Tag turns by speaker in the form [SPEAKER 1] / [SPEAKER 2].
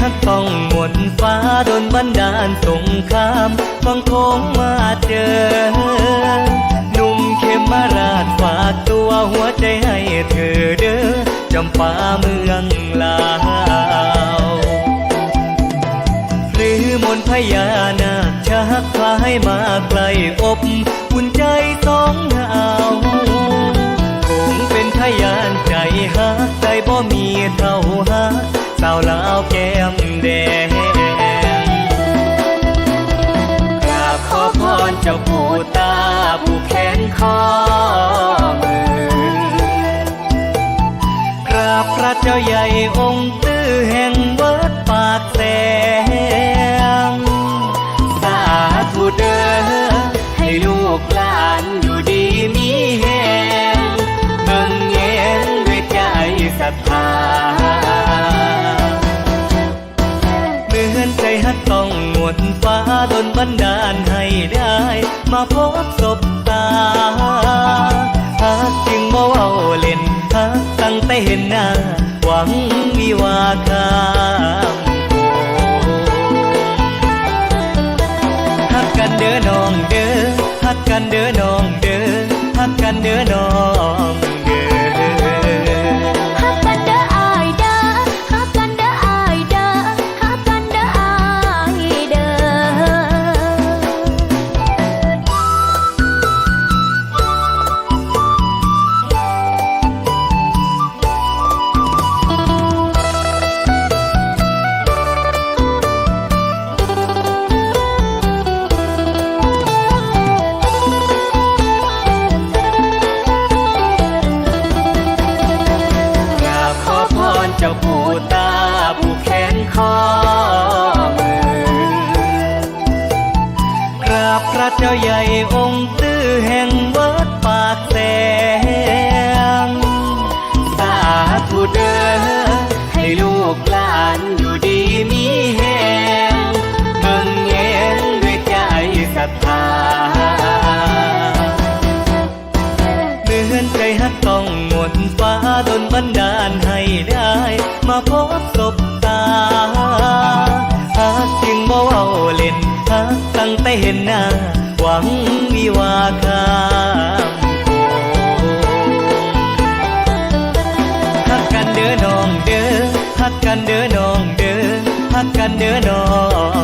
[SPEAKER 1] ฮักต้องหมดฟ้าโดนบันดาลสงครามฟังโคงมาเจอ หนุ่มเขมมาราชฝากตัวหัวใจให้เธอเด้อจำปาเมืองลาวหรือมนพญานาคชักพาให้มาไกลอบอุ่นใจสองหาวคงเป็นพยานใจฮักใจบ่มีเท่าฮัก สาวลาวแก้มแดงกราบขอพรเจ้าปู่ตาผู้แขนคอมือกราบพระเจ้าใหญ่องค์ตื้อแห่งวัดปากแสงสาธุเด้อให้ลูกหลาน มาพบศบตาฮักจึงมาเว้าเล่นฮักตั้งแต่เห็นหน้า หวังวิวาคามฮักกันเด้อน้องเด้อฮักกันเด้อน้องเด้อฮักกันเด้อน้อง เจ้าปู่ตาผู้แขนคอมือกราบพระเจ้าใหญ่องค์ตื้อแห่งวัดปากแสงสาธุเด้อให้ลูกหลานอยู่ดีมีแหงเบิ่งแยงด้วยใจศรัทธาเหมือนใจฮักต้องหมดฟ้าดนบันดาลใกกันเด้อน้องเด้อฮักกันเด้อน้องเด้อฮักกันเด้อน้อง